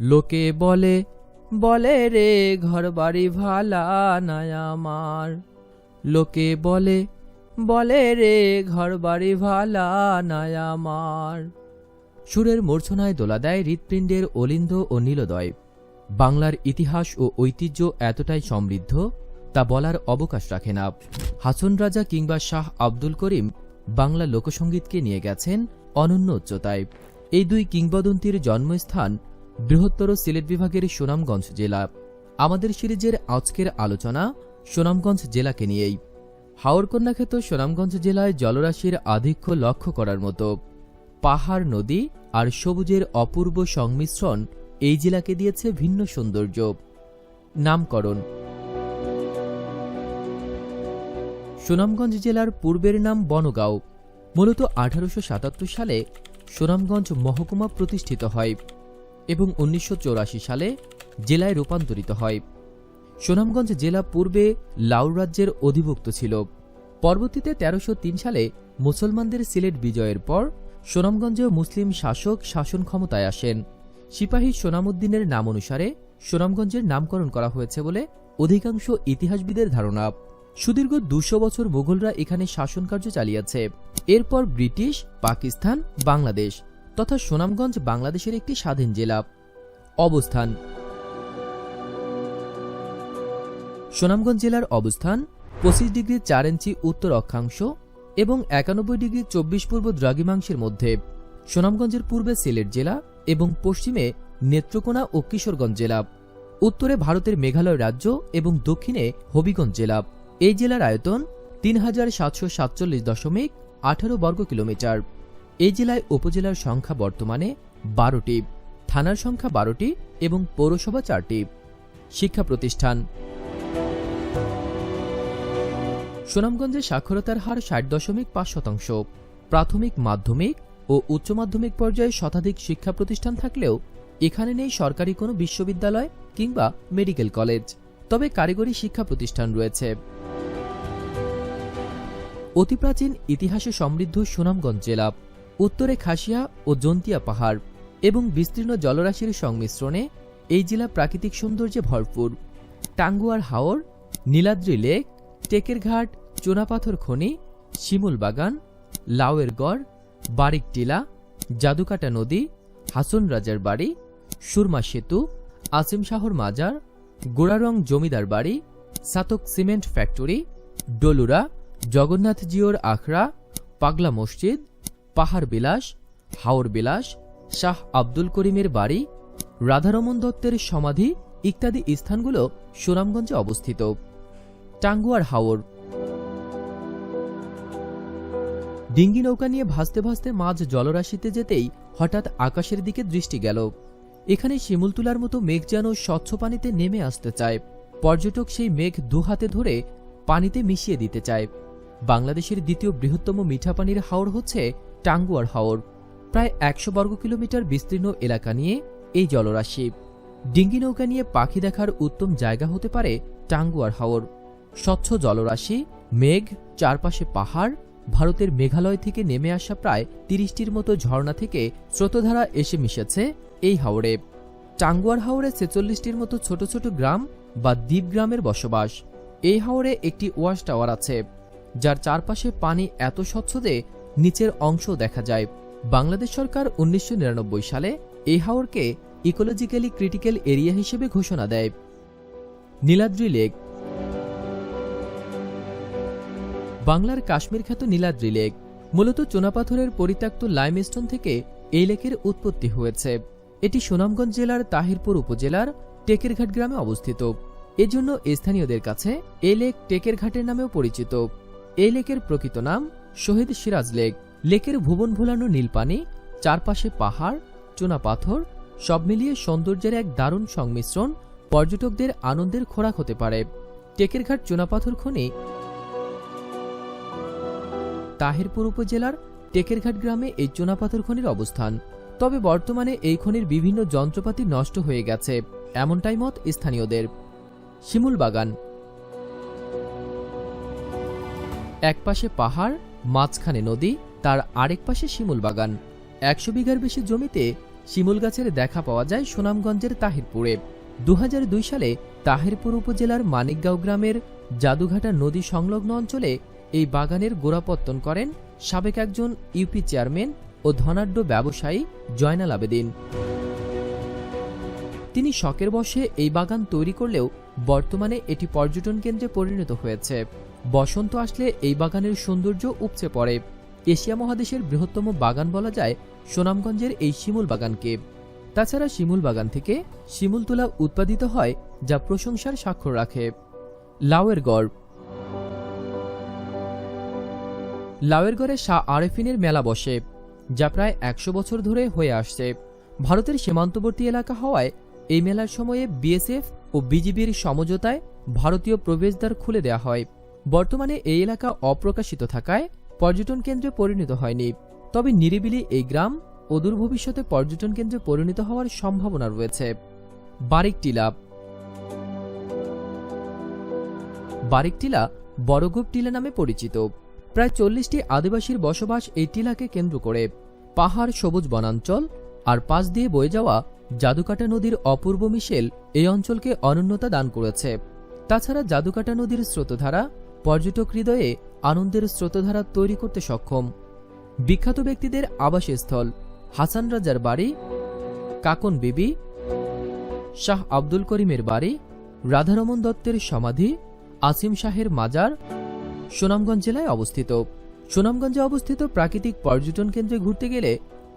লোকে বলে বলে রে ঘর বাড়ি ভালা নাই আমার। লোকে বলে বলে রে ঘর বাড়ি ভালা নাই আমার। সুরের মূর্ছনায় দোলা দেয় হৃৎপিণ্ডের অলিন্দ ও নীলদয়। বাংলার ইতিহাস ও ঐতিহ্য এতটাই সমৃদ্ধ তা বলার অবকাশ রাখে না। হাসন রাজা কিংবা শাহ আব্দুল করিম বাংলা লোকসঙ্গীতকে নিয়ে গেছেন অনন্য উচ্চতায়। এই দুই কিংবদন্তির জন্মস্থান বৃহত্তর সিলেট বিভাগের সুনামগঞ্জ জেলা। আমাদের সিরিজের আজকের আলোচনা সুনামগঞ্জ জেলাকে নিয়েই। হাওড়কন্যা খ্যাত সুনামগঞ্জ জেলায় জলরাশির আধিক্য লক্ষ্য করার মতো। পাহাড়, নদী আর সবুজের অপূর্ব সংমিশ্রণ এই জেলাকে দিয়েছে ভিন্ন সৌন্দর্য। নামকরণ। সুনামগঞ্জ জেলার পূর্বের নাম বনগাঁও। মূলত আঠারোশো সাতাত্তর সালে সুনামগঞ্জ মহকুমা প্রতিষ্ঠিত হয়। এবং উনিশশো চুরাশি সালে জেলায় রূপান্তরিত হয়। সুনামগঞ্জ জেলা পূর্বে লাউর রাজ্যের অধিভুক্ত ছিল। পরবর্তীতে তেরোশো সালে মুসলমানদের সিলেট বিজয়ের পর সুনামগঞ্জেও মুসলিম শাসক শাসন ক্ষমতায় আসেন। সিপাহী সোনামুদ্দিনের নাম অনুসারে সুনামগঞ্জের নামকরণ করা হয়েছে বলে অধিকাংশ ইতিহাসবিদের ধারণা। সুদীর্ঘ দুশো বছর মুঘলরা এখানে শাসনকার্য চালিয়েছে। এরপর ব্রিটিশ, পাকিস্তান, বাংলাদেশ তথা সুনামগঞ্জ বাংলাদেশের একটি স্বাধীন জেলা। অবস্থান। সুনামগঞ্জ জেলার অবস্থান পঁচিশ ডিগ্রি চার ইঞ্চি উত্তর অক্ষাংশ এবং একানব্বই ডিগ্রি চব্বিশ পূর্ব দ্রাঘিমাংশের মধ্যে। সুনামগঞ্জের পূর্বে সিলেট জেলা এবং পশ্চিমে নেত্রকোনা ও কিশোরগঞ্জ জেলা। উত্তরে ভারতের মেঘালয় রাজ্য এবং দক্ষিণে হবিগঞ্জ জেলা। এই জেলার আয়তন তিন হাজার সাতশো সাতচল্লিশ দশমিক আঠারো বর্গ কিলোমিটার। এই জেলায় উপজেলার সংখ্যা বর্তমানে বারোটি, থানার সংখ্যা বারোটি এবং পৌরসভা চারটি। শিক্ষা প্রতিষ্ঠান। সুনামগঞ্জে সাক্ষরতার হার ষাট দশমিক পাঁচ শতাংশ। প্রাথমিক, মাধ্যমিক ও উচ্চ মাধ্যমিক পর্যায়ে শতাধিক শিক্ষা প্রতিষ্ঠান থাকলেও এখানে নেই সরকারি কোনো বিশ্ববিদ্যালয় কিংবা মেডিকেল কলেজ। তবে কারিগরি শিক্ষা প্রতিষ্ঠান রয়েছে। অতি প্রাচীন ইতিহাসে সমৃদ্ধ সুনামগঞ্জ জেলা। উত্তরে খাসিয়া ও জন্তিয়া পাহাড় এবং বিস্তীর্ণ জলরাশির সংমিশ্রণে এই জেলা প্রাকৃতিক সৌন্দর্যে ভরপুর। টাঙ্গুয়ার হাওর, নীলাদ্রি লেক, টেকের ঘাট, চুনাপাথর খনি, শিমুল বাগান লাউয়ের গড়, বারিক টিলা, জাদুকাটা নদী হাসন রাজার বাড়ি, সুরমা সেতু, আসিম শাহর মাজার, গোড়ারং জমিদার বাড়ি, সাতক সিমেন্ট ফ্যাক্টরি, ডলুরা, জগন্নাথ জিওর আখড়া, পাগলা মসজিদ পাহাড় বিলাস, হাওর বিলাস, শাহ আব্দুল করিমের বাড়ি, রাধারমন দত্তের সমাধি ইত্যাদি স্থানগুলো সুনামগঞ্জে অবস্থিত। টাঙ্গুয়ার হাওর। ডিঙ্গি নৌকা নিয়ে ভাসতে ভাসতে মাঝ জলরাশিতে যেতেই হঠাৎ আকাশের দিকে দৃষ্টি গেল। এখানে শিমুল তুলার মতো মেঘ যেন স্বচ্ছ পানিতে নেমে আসতে চায়। পর্যটক সেই মেঘ দু হাতে ধরে পানিতে মিশিয়ে দিতে চায়। বাংলাদেশের দ্বিতীয় বৃহত্তম মিঠা পানির হাওর হচ্ছে টাঙ্গুয়ার হাওর, প্রায় একশো বর্গ কিলোমিটার বিস্তীর্ণ এলাকা নিয়ে এই জলরাশি। ডিঙ্গি নৌকা নিয়ে পাখি দেখার উত্তম জায়গা হতে পারে টাঙ্গুয়ার হাওর। স্বচ্ছ জলরাশি, মেঘ, চারপাশে পাহাড়, ভারতের মেঘালয় থেকে নেমে আসা প্রায় তিরিশটির মতো ঝর্ণা থেকে স্রোতধারা এসে মিশেছে এই হাওরে। টাঙ্গুয়ার হাওরে ছেচল্লিশটির মতো ছোট ছোট গ্রাম বা দ্বীপ গ্রামের বসবাস। এই হাওরে একটি ওয়াশ টাওয়ার আছে, যার চারপাশে পানি এত স্বচ্ছ যে নিচের অংশ দেখা যায়। বাংলাদেশ সরকার উনিশশো নিরানব্বই সালে এই হাওরকে ইকোলজিক্যালি ক্রিটিক্যাল এরিয়া হিসেবে ঘোষণা দেয়। নীলাদ্রি লেক। বাংলার কাশ্মীর খ্যাত নীলাদ্রি লেক, মূলত চুনাপাথরের পরিত্যক্ত লাইমস্টোন থেকে এই লেকের উৎপত্তি হয়েছে। এটি সুনামগঞ্জ জেলার তাহিরপুর উপজেলার টেকেরঘাট গ্রামে অবস্থিত। এজন্য স্থানীয়দের কাছে এই লেক টেকেরঘাটের নামেও পরিচিত। এই লেকের প্রকৃত নাম শহীদ সিরাজ লেক, লেকের ভুবন ভোলানো নীলপানি, চারপাশে পাহাড়, চুনা পাথর, সব মিলিয়ে সৌন্দর্যের এক দারুণ সংমিশ্রণ পর্যটকদের আনন্দের খোরাক হতে পারে। টেকেরঘাট চুনাপাথর খনি তাহিরপুর উপজেলার টেকেরঘাট গ্রামে এই চুনাপাথর খনির অবস্থান। তবে বর্তমানে এই খনির বিভিন্ন যন্ত্রপাতি নষ্ট হয়ে গেছে, এমনটাই মত স্থানীয়দের। শিমুল বাগান একপাশে পাহাড় মাঝখানে নদী, তার আরেক পাশে শিমুল বাগান। একশো বিঘার বেশি জমিতে শিমুল গাছের দেখা পাওয়া যায় সুনামগঞ্জের তাহিরপুরে। দু হাজার দুই সালে তাহিরপুর উপজেলার মানিকগাঁও গ্রামের জাদুঘাটা নদী সংলগ্ন অঞ্চলে এই বাগানের গোড়াপত্তন করেন সাবেক একজন ইউপি চেয়ারম্যান ও ধনাঢ্য ব্যবসায়ী জয়নাল আবেদিন। তিনি শখের বশে এই বাগান তৈরি করলেও বর্তমানে এটি পর্যটন কেন্দ্রে পরিণত হয়েছে। বসন্ত আসলে এই বাগানের সৌন্দর্য উপচে পড়ে। এশিয়া মহাদেশের বৃহত্তম বাগান বলা যায় সুনামগঞ্জের এই শিমুল বাগানকে। তাছাড়া শিমুল বাগান থেকে শিমুল তুলা উৎপাদিত হয় যা প্রশংসার স্বাক্ষর রাখে। লাউয়ের গড়। লাউয়ের গড়ে শাহ আরেফিনের মেলা বসে, যা প্রায় একশো বছর ধরে হয়ে আসছে। ভারতের সীমান্তবর্তী এলাকা হওয়ায় এই মেলার সময়ে বিএসএফ ও বিজিবির সমঝোতায় ভারতীয় প্রবেশদ্বার খুলে দেওয়া হয়। বর্তমানে এই এলাকা অপ্রকাশিত থাকায় পর্যটন কেন্দ্রে পরিণত হয়নি। তবে নিরিবিলি এই গ্রাম অদূর ভবিষ্যতে পর্যটন কেন্দ্রে পরিণত হওয়ার সম্ভাবনা রয়েছে। বারিক টিলা বারিক টিলা বড়গোপ টিলা নামে পরিচিত। প্রায় চল্লিশটি আদিবাসীর বসবাস এই টিলাকে কেন্দ্র করে। পাহাড় সবুজ বনাঞ্চল আর পাশ দিয়ে বয়ে যাওয়া জাদুকাটা নদীর অপূর্ব মিশেল এই অঞ্চলকে অনন্যতা দান করেছে। তাছাড়া জাদুকাটা নদীর স্রোতধারা পর্যটক হৃদয়ে আনন্দের স্রোতধারা তৈরি করতে সক্ষম। বিখ্যাত ব্যক্তিদের আবাসস্থল হাসান রাজার বাড়ি, কাকন বিবি, শাহ আব্দুল করিমের বাড়ি, রাধারমন দত্তের সমাধি, আসিম শাহের মাজার সুনামগঞ্জ জেলায় অবস্থিত। সুনামগঞ্জে অবস্থিত প্রাকৃতিক পর্যটন কেন্দ্রে ঘুরতে গেলে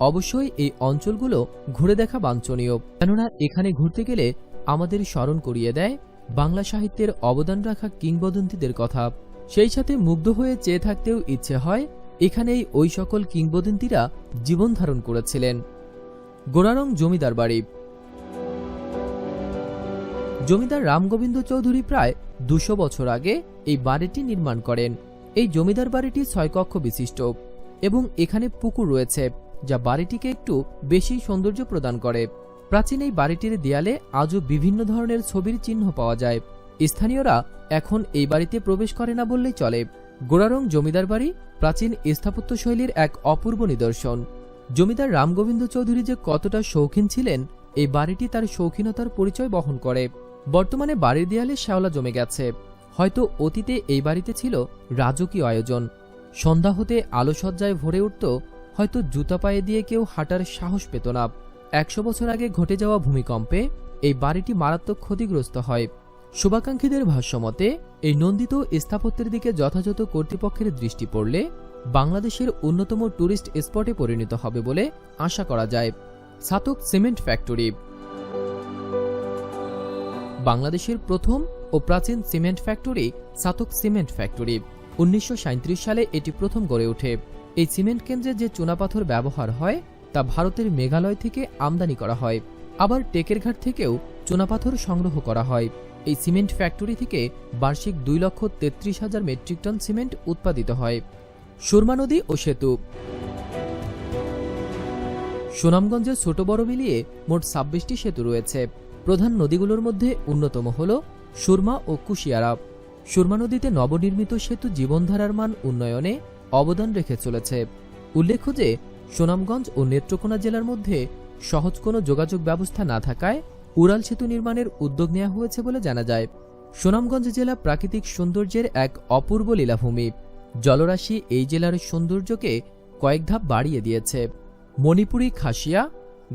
অবশ্যই এই অঞ্চলগুলো ঘুরে দেখা বাঞ্ছনীয়। কেননা এখানে ঘুরতে গেলে আমাদের স্মরণ করিয়ে দেয় বাংলা সাহিত্যের অবদান রাখা কিংবদন্তিদের কথা। সেই সাথে মুগ্ধ হয়ে চেয়ে থাকতেও ইচ্ছে হয় এখানেই ওই সকল কিংবদন্তিরা জীবন ধারণ করেছিলেন। গোড়ারং জমিদার বাড়ি। জমিদার রামগোবিন্দ চৌধুরী প্রায় দুশো বছর আগে এই বাড়িটি নির্মাণ করেন। এই জমিদার বাড়িটি ছয় কক্ষ বিশিষ্ট এবং এখানে পুকুর রয়েছে, যা বাড়িটিকে একটু বেশি সৌন্দর্য প্রদান করে। প্রাচীন এই বাড়িটির দেয়ালে আজও বিভিন্ন ধরনের ছবির চিহ্ন পাওয়া যায়। স্থানীয়রা এখন এই বাড়িতে প্রবেশ করে না বললেই চলে। গোড়ারং জমিদার বাড়ি, প্রাচীন স্থাপত্য শৈলীর এক অপূর্ব নিদর্শন। জমিদার রামগোবিন্দ চৌধুরী যে কতটা শৌখিন ছিলেন, এই বাড়িটি তার শৌখিনতার পরিচয় বহন করে। বর্তমানে বাড়ির দেয়ালে শ্যাওলা জমে গেছে। হয়তো অতীতে এই বাড়িতে ছিল রাজকীয় আয়োজন। সন্ধ্যা হতে আলোসজ্জায় ভরে উঠত, হয়তো জুতা পায়ে দিয়ে কেউ হাঁটার সাহস পেত না। একশো বছর আগে ঘটে যাওয়া ভূমিকম্পে এই বাড়িটি মারাত্মক ক্ষতিগ্রস্ত হয়। শুভাকাঙ্ক্ষীদের ভাষ্যমতে এই নন্দিত স্থাপত্যের দিকে যথাযথ কর্তৃপক্ষের দৃষ্টি পড়লে বাংলাদেশের অন্যতম ট্যুরিস্ট স্পটে পরিণত হবে বলে আশা করা যায়। Chhatak cement factory. বাংলাদেশের প্রথম ও প্রাচীন cement factory Chhatak cement factory. উনিশশো সাঁইত্রিশ সালে এটি প্রথম গড়ে ওঠে। এই সিমেন্ট কেন্দ্রে যে চুনাপাথর ব্যবহার হয় তা ভারতের মেঘালয় থেকে আমদানি করা হয়। আবার টেকের ঘাট থেকেও চুনাপাথর সংগ্রহ করা হয়। এই সিমেন্ট ফ্যাক্টরি থেকে বার্ষিক দুই লক্ষ তেত্রিশ হাজার মেট্রিক টন সিমেন্ট উৎপাদিত হয়। সুরমা নদী ও সেতু। সুনামগঞ্জের ছোট বড় মিলিয়ে মোট ছাব্বিশটি সেতু রয়েছে। প্রধান নদীগুলোর মধ্যে অন্যতম হল সুরমা ও কুশিয়ারা। সুরমা নদীতে নবনির্মিত সেতু জীবনধারার মান উন্নয়নে অবদান রেখে চলেছে। উল্লেখ্য যে সুনামগঞ্জ ও নেত্রকোনা জেলার মধ্যে সহজ কোনো যোগাযোগ ব্যবস্থা না থাকায় উড়াল সেতু নির্মাণের উদ্যোগ নেওয়া হয়েছে বলে জানা যায়। সুনামগঞ্জ জেলা প্রাকৃতিক সৌন্দর্যের এক অপূর্ব লীলাভূমি। জলরাশি এই জেলার সৌন্দর্যকে কয়েক ধাপ বাড়িয়ে দিয়েছে। মণিপুরী খাসিয়া,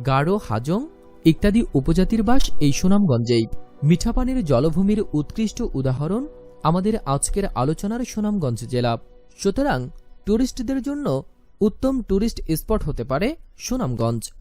গাঢ় হাজং ইত্যাদি উপজাতির বাস এই সুনামগঞ্জেই। মিঠাপানির জলভূমির উৎকৃষ্ট উদাহরণ আমাদের আজকের আলোচনার সুনামগঞ্জ জেলা। সুতরাং ট্যুরিস্টদের জন্য উত্তম ট্যুরিস্ট স্পট হতে পারে সুনামগঞ্জ।